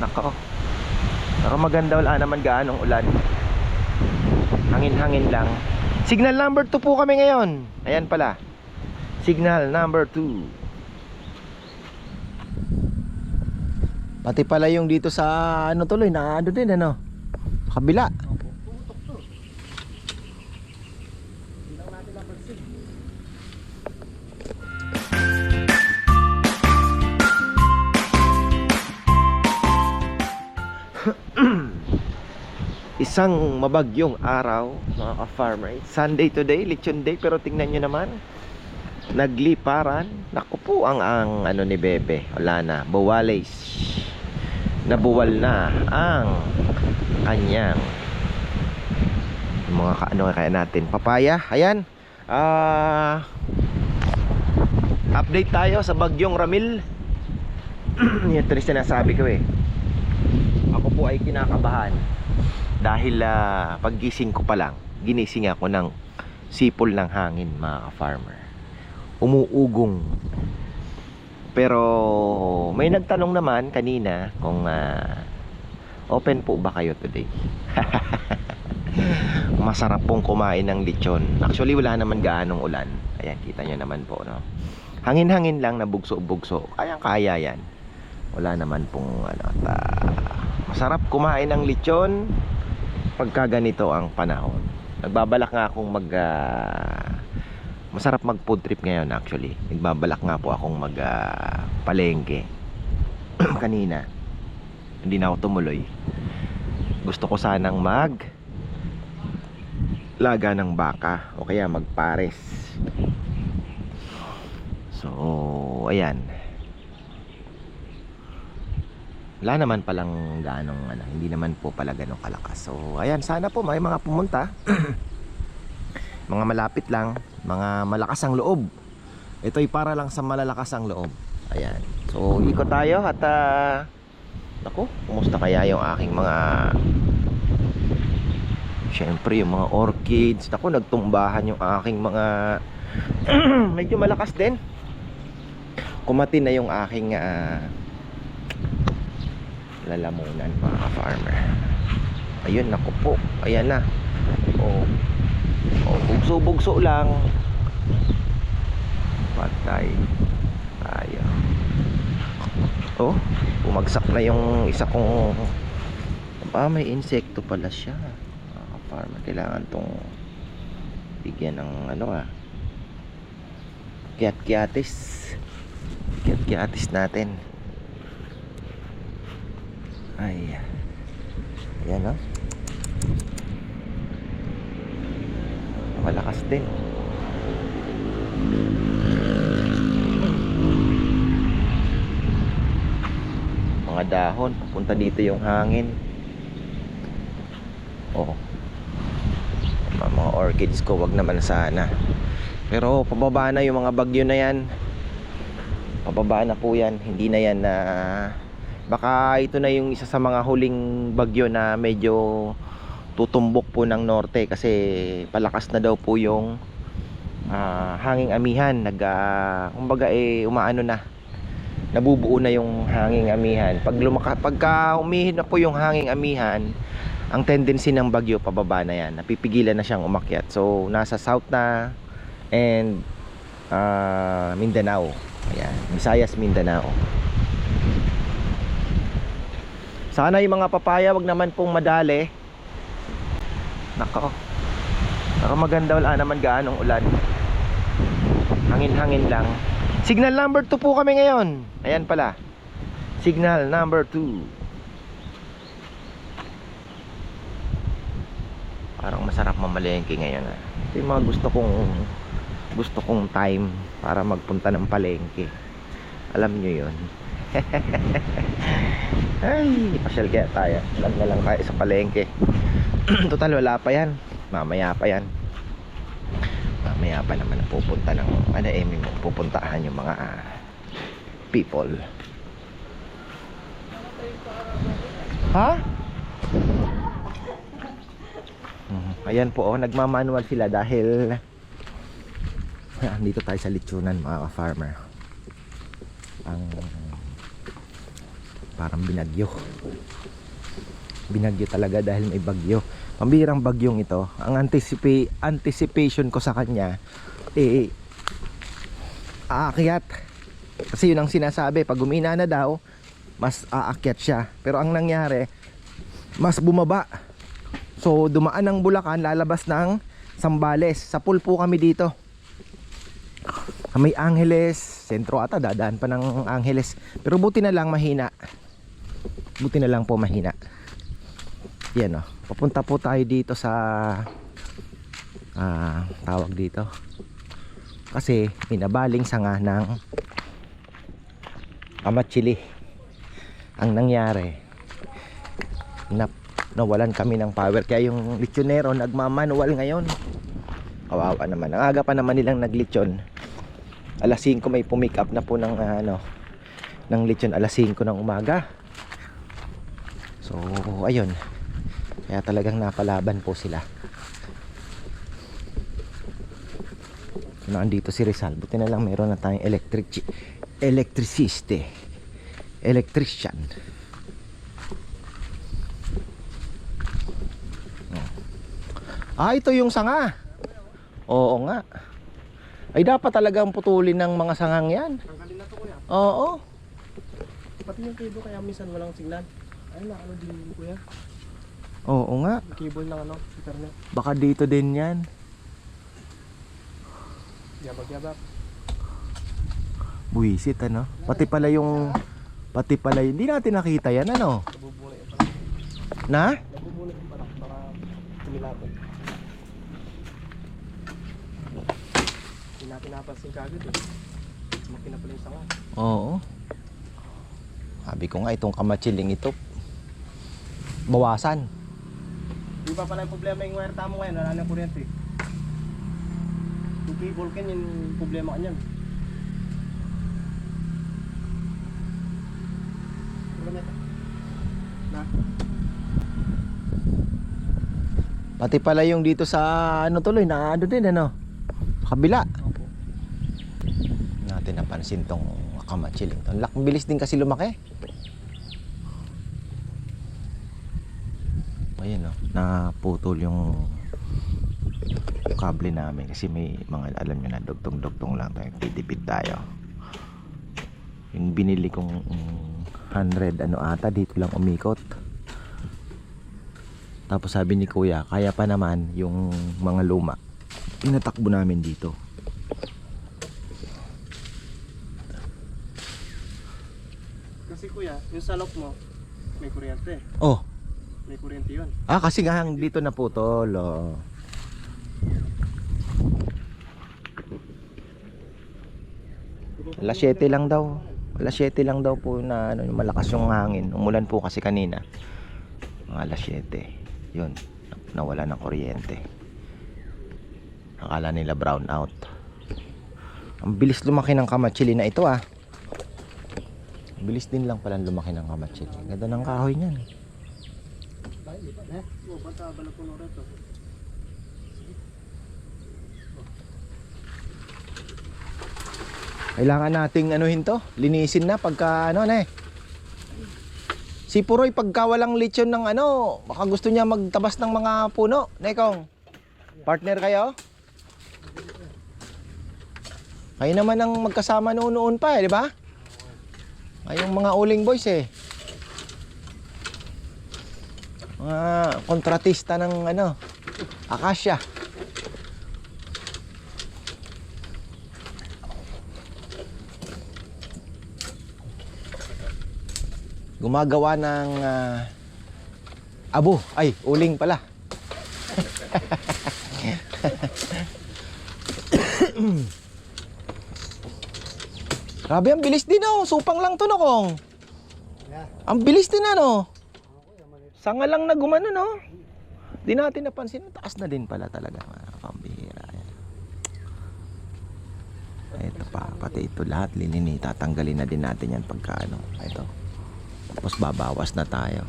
Nako. Pero maganda wala naman gaanong ulan. Hangin-hangin lang. Signal number 2 po kami ngayon. Ayan pala. Signal number 2. Pati pala yung dito sa ano tuloy na ano din ano. Kabila. Isang mabagyong araw, mga ka-farmer. Sunday today, lechon day, pero tingnan nyo naman. Nagliparan. Naku po ang, ang ano ni Bebe. Wala na. Buwales. Nabuwal na ang kanyang yung mga ano kaya natin. Papaya. Ayan. Ah... update tayo sa bagyong Ramil. Yan ito rin sinasabi ko eh. Ako po ay kinakabahan dahil ah, paggising ko pa lang, ginising ako ng sipol ng hangin mga farmer Umuugong. Pero may nagtanong naman kanina kung ah, open po ba kayo today? Masarap pong kumain ng lechon. Actually wala naman gaanong ulan. Ayan, kita nyo naman po, no? Hangin-hangin lang na bugso-bugso. Kayang-kaya yan. Wala naman pong ano, at, ah, masarap kumain ng lechon pagka ganito ang panahon. Nagbabalak nga akong mag ah, masarap mag food trip ngayon actually. Nagbabalak nga po akong mag ah, palengke. Kanina hindi na ako tumuloy. Gusto ko sanang mag laga ng baka o kaya magpares. So, ayan. Wala naman palang ganong ano, hindi naman po pala ganong kalakas. So, ayan, sana po may mga pumunta. mga malapit lang, mga malakas ang loob. Ito ay para lang sa malalakas ang loob. Ayan. So, ikot tayo at uh, Naku, kumusta kaya yung aking mga Siyempre yung mga orchids Naku, nagtumbahan yung aking mga Medyo malakas din Kumati na yung aking ah, Lalamunan mga farmer Ayun, naku po. Ayan na. Oh, oh bugso-bugso lang. Patay Tayo. Oh, bumagsak na yung isa kong Ah, may insekto pala siya Mga farmer, kailangan tong Bigyan ng ano ah Kiat-kiatis. Kiat-kiatis natin Ay Ayan oh. Malakas din. Mga dahon papunta dito yung hangin. Oh. Mga, orchids ko wag naman sana. Pero pababa na yung mga bagyo na yan. Pababa na po yan. Hindi na yan na baka ito na yung isa sa mga huling bagyo na medyo tutumbok po ng norte kasi palakas na daw po yung ah, hanging amihan nag ah, kumbaga eh umaano na nabubuo na yung hanging amihan. Pag lumaka, pagka umihid na po yung hanging amihan, ang tendency ng bagyo pababa na yan. Napipigilan na siyang umakyat. So, nasa south na and ah, Mindanao. Ayan, Visayas, Mindanao. Sana yung mga papaya wag naman pong madali. Nako. Pero maganda wala naman gaanong ulan. Hangin-hangin lang. Signal number 2 po kami ngayon. Ayan pala. Signal number 2. Parang masarap mamalengke ngayon ah. Ito yung mga gusto kong gusto kong time para magpunta ng palengke. Alam nyo yun. Ay, pasyal kaya tayo. Alam na lang tayo sa palengke. Total wala pa yan. Mamaya pa yan mamaya pa naman pupunta ng ano eh pupuntahan yung mga ah, people ha? Mhm. ayan po oh nagmamanual sila dahil andito tayo sa litsunan mga farmer ang parang binagyo. Binagyo talaga dahil may bagyo. Pambirang bagyong ito. Ang anticipa- anticipation ko sa kanya, eh, aakyat. Kasi yun ang sinasabi, pag umina na daw, mas aakyat siya. Pero ang nangyari, mas bumaba. So dumaan ng Bulacan, lalabas ng Sambales. Sa pool po kami dito. May Angeles, sentro ata, dadaan pa ng Angeles. Pero buti na lang mahina. Buti na lang po mahina. Yan o. Papunta po tayo dito sa ah, tawag dito. Kasi minabaling sanga ng Amachili. Ang nangyari, na, nawalan kami ng power. Kaya yung lechonero nagmamanual ngayon. Kawawa naman. Ang aga pa naman nilang naglechon. Alas 5 may pumick up na po ng ah, ano ng lechon alas 5 ng umaga. So, ayun. Kaya talagang napalaban po sila. Nandito si Rizal. Buti na lang meron na tayong electric electriciste. Electrician. Oh. Ah, ito yung sanga. Oo nga. Ay dapat talagang putulin ng mga sangang yan. Tanggalin na to kuya. Oo. Pati yung cable kaya minsan walang signal. Ay na ano din yun kuya. Oo nga. Cable ng ano, internet. Baka dito din yan. Yabag-yabag. Buwisit ano. Pati pala yung pati pala yung- hindi natin nakita yan ano. Nabubulay yung patak. Na? Nabubulay yung patak. Baka tumilapot. Hindi natin napansin kagad eh. Makina pala yung sanga. Oo. Sabi ko nga itong kamachiling ito bawasan. Di ba pala yung problema yung wire tamo ngayon, wala nang kuryente. Yung cable kan yung problema kanyan. Na. Na? Pati pala yung dito sa ano tuloy na ano din ano. Kabila. Opo. Natin napansin tong kamachiling. Ang bilis din kasi lumaki. Ayun oh, naputol yung kable namin kasi may mga alam nyo na dugtong-dugtong lang tayo. Titipid tayo. Yung binili kong mm, 100 ano ata dito lang umikot. Tapos sabi ni kuya, kaya pa naman yung mga luma. Inatakbo namin dito. Kasi kuya, yung salok mo, may kuryente. Oh, May kuryente yun. Ah, kasi nga dito na putol. Oh. Alas 7 lang daw. Alas 7 lang daw po na ano, malakas yung hangin. Umulan po kasi kanina. Mga alas 7. Yun. Nawala ng kuryente. Akala nila brown out. Ang bilis lumaki ng kamatsili na ito ah. Bilis din lang pala lumaki ng kamatsili. Ganda ng kahoy niyan. Ay, na. Oh, basta bala po nung reto. Kailangan nating anuhin to, linisin na pagka ano na eh. Si Puroy pagka walang lechon ng ano, baka gusto niya magtabas ng mga puno. Nekong, partner kayo? Kayo naman ang magkasama noon-noon pa eh, di ba? Kayong mga uling boys eh. Mga kontratista ng ano, Akasya. gumagawa ng ah, abo ay uling pala. Grabe ang bilis din oh. Supang lang to no kong? Ang bilis din ano sanga lang na gumano no? Di natin napansin. Taas na din pala talaga mga pambihira ito pa pati ito lahat linini tatanggalin na din natin yan pagka ano ito. Tapos babawas na tayo.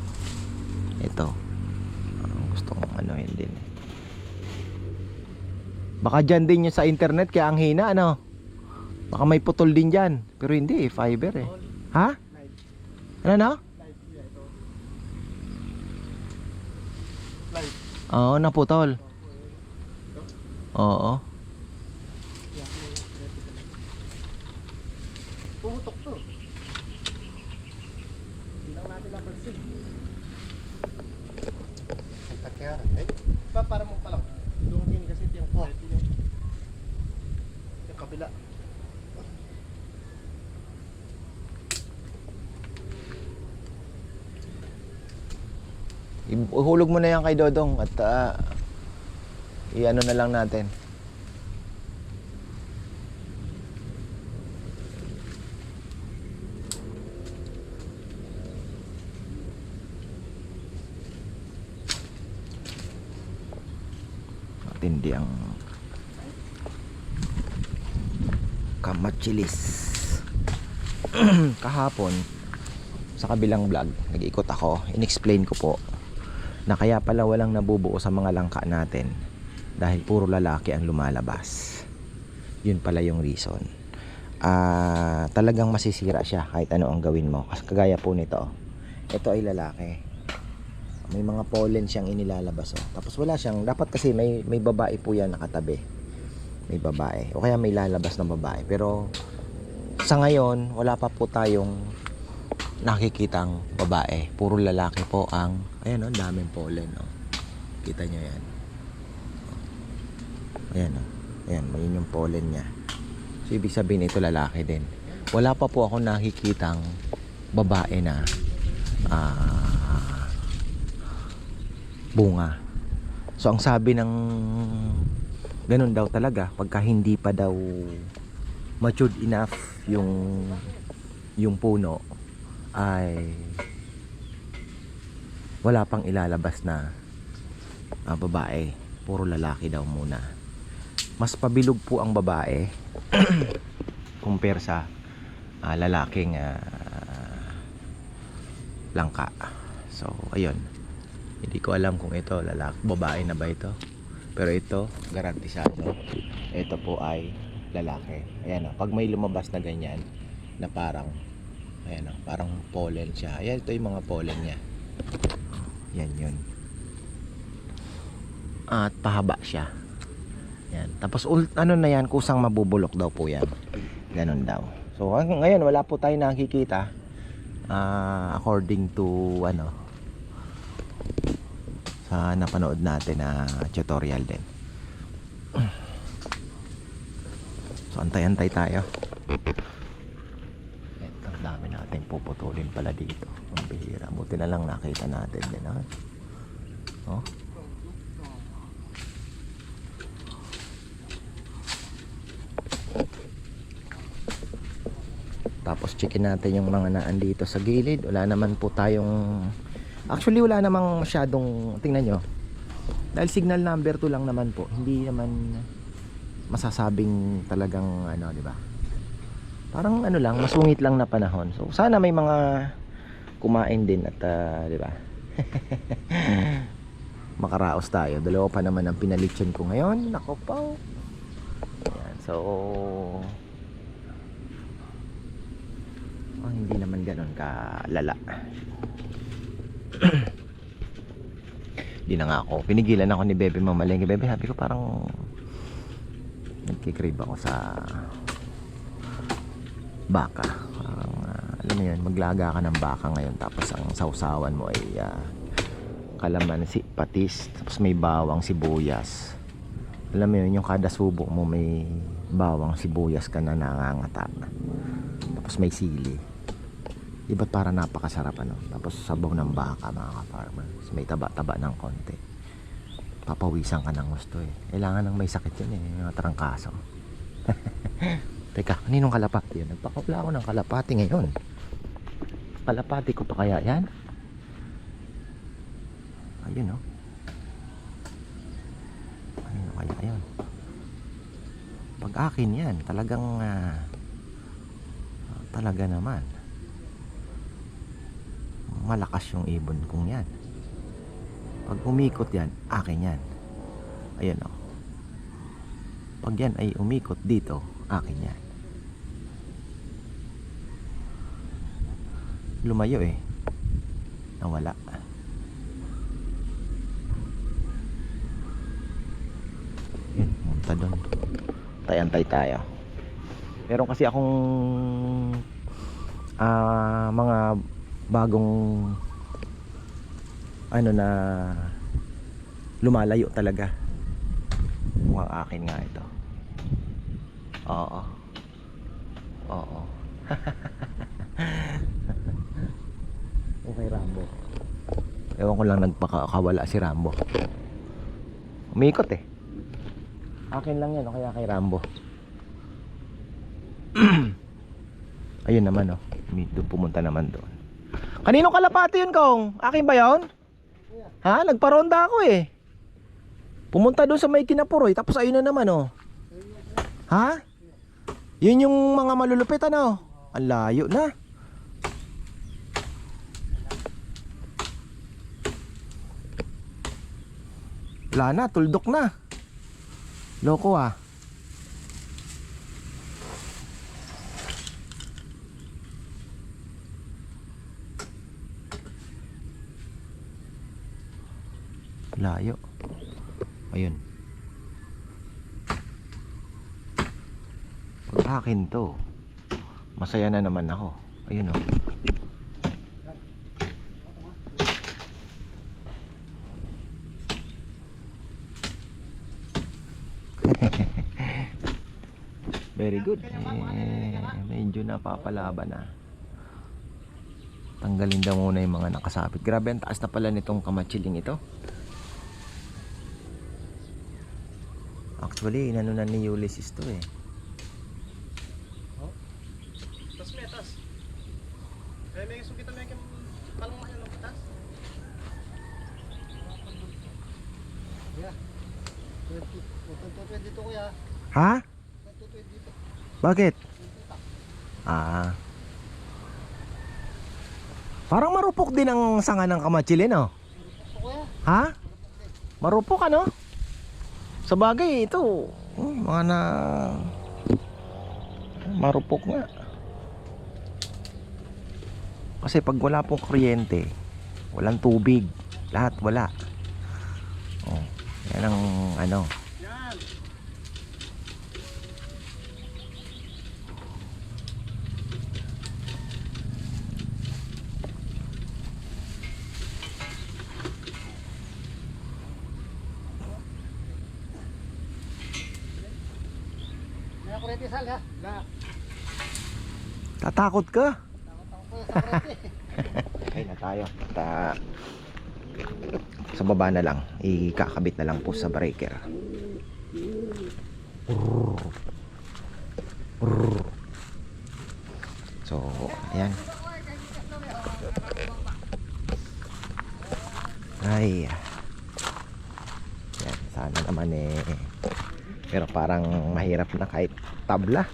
Ito. Ang gusto kong anuhin din. Baka dyan din yung sa internet kaya ang hina ano? Baka may putol din dyan. Pero hindi eh fiber eh. Ha? ano no? Live. Oo, naputol. Oo. Pumutok to. Hindi lang natin napansin. Ang takyaran. Eh, Pa, para mo palang. Dungin kasi ito yung Oh. ito yung, yung kabila. Ihulog mo na yan kay Dodong at ah, i-ano na lang natin. Matindi ang kamachilis. Kahapon, sa kabilang vlog, nag-ikot ako, in-explain ko po na kaya pala walang nabubuo sa mga langka natin dahil puro lalaki ang lumalabas. Yun pala yung reason. Ah, talagang masisira siya kahit ano ang gawin mo. Kasi kagaya po nito. Ito ay lalaki. May mga pollen siyang inilalabas oh. Tapos wala siyang dapat kasi may may babae po yan nakatabi. May babae o kaya may lalabas na babae. Pero sa ngayon, wala pa po tayong nakikitang babae. Puro lalaki po ang, ayan o, daming pollen. Oh. Kita nyo yan. Ayan o. Ayan, yun yung pollen niya. So, ibig sabihin ito lalaki din. Wala pa po ako nakikitang babae na ah, bunga. So, ang sabi ng ganun daw talaga, pagka hindi pa daw matured enough yung yung puno, ay wala pang ilalabas na ah, babae. Puro lalaki daw muna. Mas pabilog po ang babae compare sa ah, lalaking ah, langka. So, ayun. Hindi ko alam kung ito lalaki, babae na ba ito. Pero ito, garantisado. Ito po ay lalaki. Ayan, oh. pag may lumabas na ganyan na parang Ayan o, parang pollen siya. Ayan, ito yung mga pollen niya. Yan yun. At pahaba siya. Yan. Tapos ano na yan, kusang mabubulok daw po yan. Ganon daw. So ngayon wala po tayo nakikita. Ah, according to ano sa napanood natin na tutorial din. So antay-antay tayo. Dami nating puputulin pala dito. Ang bihira. Buti na lang nakita natin din. Ha? Oh. Tapos checkin natin yung mga naan dito sa gilid. Wala naman po tayong... Actually wala namang masyadong... Tingnan nyo. Dahil signal number 2 lang naman po. Hindi naman masasabing talagang ano, di ba? Parang ano lang, masungit lang na panahon. So sana may mga kumain din at ah, di ba? Makaraos tayo. Dalawa pa naman ang pinalitson ko ngayon. Nako po. Ayan, so oh, hindi naman ganun kalala. Hindi na nga ako. Pinigilan ako ni Bebe mamalengke. Bebe, sabi ko parang nagkikrave ako sa baka. Parang, ah, alam mo yun, maglaga ka ng baka ngayon tapos ang sausawan mo ay ah, kalamansi, patis, tapos may bawang sibuyas. Alam mo yun, yung kada subo mo may bawang sibuyas ka na nangangatak. Tapos may sili. Iba't para napakasarap ano. Tapos sabaw ng baka mga ka-farmer. May taba-taba ng konti. Papawisan ka ng gusto eh. Kailangan ng may sakit yun eh. Mga trangkaso. Teka, kaninong kalapati yun? Nagpakawala ako ng kalapati ngayon. Kalapati ko pa kaya yan? Ayun oh. Kanino kaya yun? Pag akin yan, talagang ah, talaga naman malakas yung ibon kong yan pag umikot yan akin yan ayan o pag yan ay umikot dito akin yan lumayo eh nawala punta doon. Tay-antay tayo. Meron kasi akong ah mga bagong ano na lumalayo talaga. Mukhang akin nga ito. Oo. Oo. okay, Rambo. Ewan ko lang nagpakakawala si Rambo. Umikot eh. Akin lang yan, o kaya kay Rambo. Ayun naman, oh. Doon pumunta naman doon. Kaninong kalapati yun, Kong? Akin ba yun? Ha? Nagparonda ako eh. Pumunta doon sa may kinapuroy, tapos ayun na naman, oh. Ha? Yun yung mga malulupit, ano? Ang layo na. Wala na, tuldok na. Loko ah. Layo. Ayun. Akin to, masaya na naman ako. Ayun oh. Very good. Eh, medyo napapalaban na. Tanggalin daw muna yung mga nakasabit. Grabe ang taas na pala nitong kamachiling ito. Actually, inano na ni Ulysses to eh. Tas may tas. Eh may sugita may kim palang mayo ng tas. Yeah. 20. Pupunta dito kuya. Ha? Pupunta dito. Bakit? Ah. Parang marupok din ang sanga ng kamachilin. Gusto kuya. Ha? Marupok ano? Sa bagay, ito, hmm, mga na... Marupok nga. Kasi pag wala pong kuryente, walang tubig, lahat wala. Oh, yan ang ano. Yan. May kurete sal ha. La. Tatakot ka? Okay na tayo. Ta sa baba na lang. Ikakabit na lang po sa breaker. So, ayan. Ay. Yan, sana naman eh. Pero parang mahirap na kahit tabla.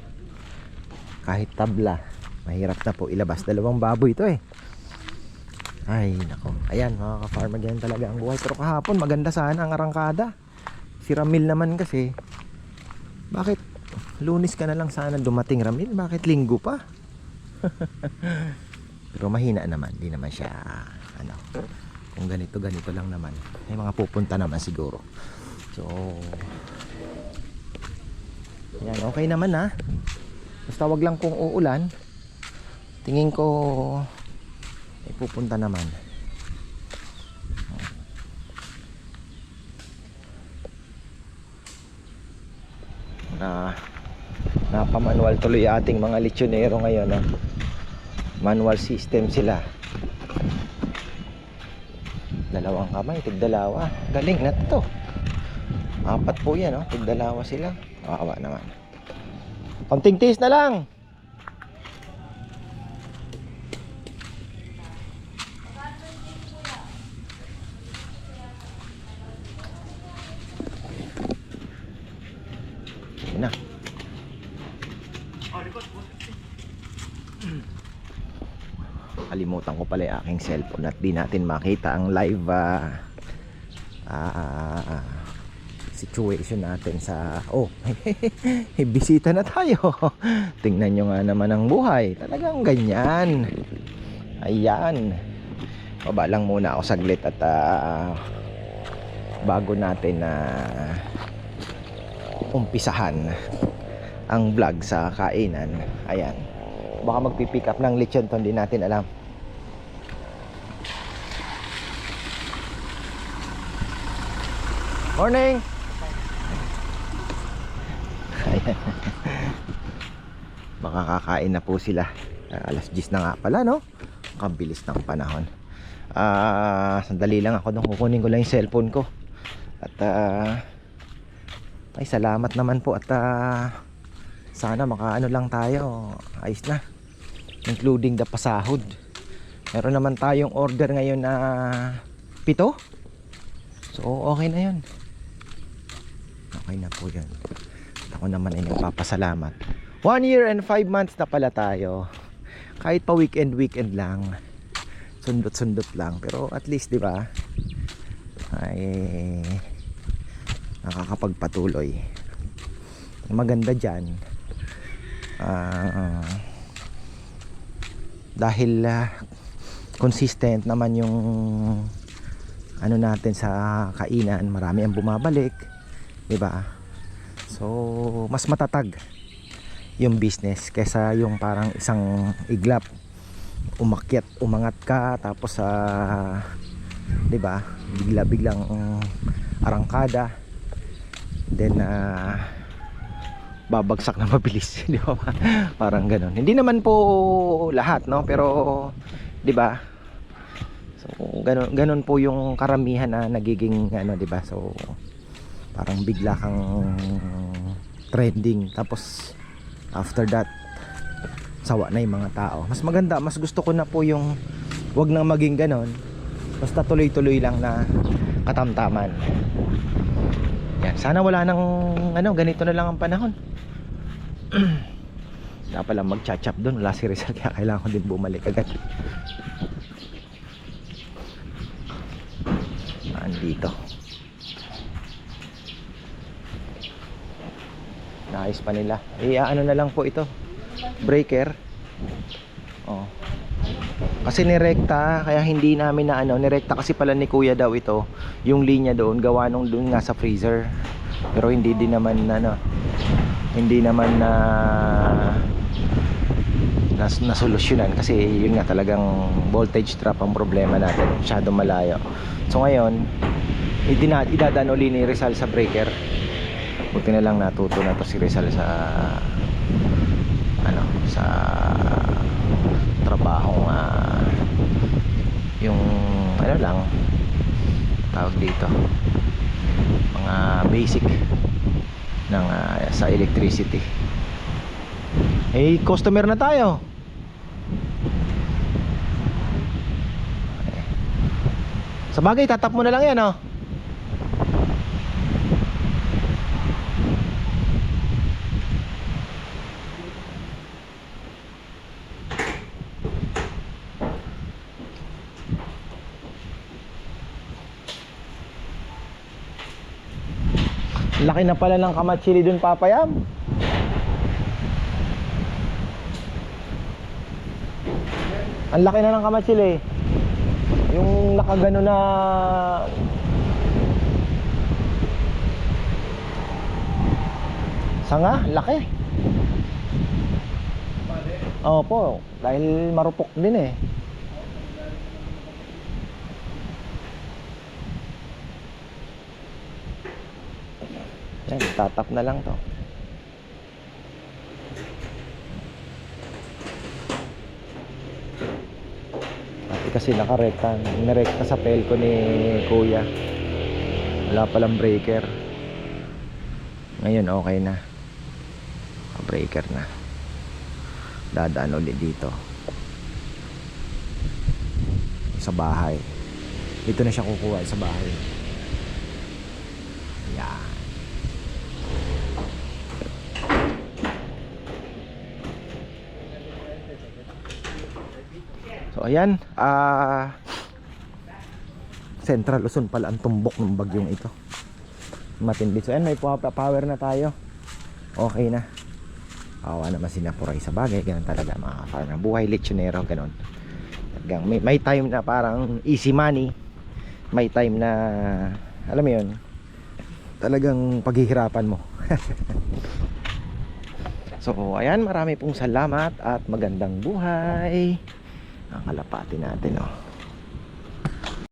Kahit tabla. Mahirap na po ilabas. Dalawang baboy ito eh. Ay, nako. Ayan, mga ka-farmer, ganyan talaga ang buhay. Pero kahapon, maganda sana ang arangkada. Si Ramil naman kasi, bakit lunis ka na lang sana dumating Ramil? Bakit linggo pa? Pero mahina naman, di naman siya, ano, kung ganito, ganito lang naman. May mga pupunta naman siguro. So, yan, okay naman ha. Basta wag lang kung uulan. Tingin ko, ay pupunta naman. Na napamanual tuloy ating mga lechonero ngayon no? manual system sila. Dalawang kamay tigdalawa. Galing na to. Apat po yan no? tigdalawa sila. Kawawa naman. Konting tiis na lang Yun na. Oh, likod. Kalimutan ko pala yung aking cellphone at di natin makita ang live ah, ah, situation natin sa oh bisita na tayo tingnan nyo nga naman ang buhay talagang ganyan ayan baba lang muna ako saglit at ah, bago natin na umpisahan ang vlog sa kainan. Ayan. Baka magpipick up ng lechon hindi natin alam. Morning! Ayan. Baka kakain na po sila. Ah, alas 10 na nga pala, no? Kabilis ng panahon. Ah, sandali lang ako doon. Kukunin ko lang yung cellphone ko. At ah, ay salamat naman po at ah, sana makaano lang tayo. Ayos na. Including the pasahod. Meron naman tayong order ngayon na pito. So okay na 'yon. Okay na po. At ako naman ay nagpapasalamat. One year and five months na pala tayo. Kahit pa weekend weekend lang. Sundot-sundot lang pero at least 'di ba? Ay nakakapagpatuloy. Maganda diyan ah, dahil ah, consistent naman yung ano natin sa kainan, marami ang bumabalik, 'di ba? So, mas matatag yung business kaysa yung parang isang iglap umakyat, umangat ka tapos sa 'di ba? Bigla-biglang mm, arangkada then ah, babagsak na mabilis, 'di ba? Parang ganoon. Hindi naman po lahat, no? Pero 'di ba? So, ganun, ganun po yung karamihan na nagiging ano, 'di ba? So, parang bigla kang trending tapos after that sawa na yung mga tao. Mas maganda, mas gusto ko na po yung wag nang maging ganon. Basta tuloy-tuloy lang na katamtaman. Yan, sana wala nang ano, ganito na lang ang panahon. Dapat lang mag-chat-chat doon, wala si Rizal kaya kailangan ko din bumalik agad. Naayos pa nila. Eh, ano na lang po ito. Breaker. Oh. Kasi nirekta, kaya hindi namin na ano, nirekta kasi pala ni Kuya daw ito, yung linya doon, gawa nung doon nga sa freezer. Pero hindi din naman ano, hindi naman na nas nasolusyonan kasi yun nga talagang voltage drop ang problema natin masyado malayo so ngayon idadaan uli ni Rizal sa breaker buti na lang natuto na to si Rizal sa ano sa trabahong ah, yung ano lang tawag dito mga basic ng ah, sa electricity. Eh customer na tayo. Sa bagay tatap mo na lang yan oh Laki na pala ng kamatsili dun papayam. Ang laki na ng kamatsili. Yung nakagano na Sanga, laki. Opo, dahil marupok din eh. Yan, tatap na lang to. Dati kasi nakarekta, nirekta sa pelko ni Kuya. Wala palang breaker. Ngayon okay na. breaker na. Dadaan ulit dito. Sa bahay. Dito na siya kukuha sa bahay. Yan. So ayan, ah Central Luzon pala ang tumbok ng bagyong ito. Matindi. So ayan, may pow- power na tayo. Okay na. Awa naman si Napuray sa bagay, ganun talaga mga farmer. Buhay lechonero, ganun. Talagang may, may time na parang easy money. May time na, alam mo yun, talagang paghihirapan mo. so, ayan, marami pong salamat at magandang buhay. Ang kalapati natin, oh.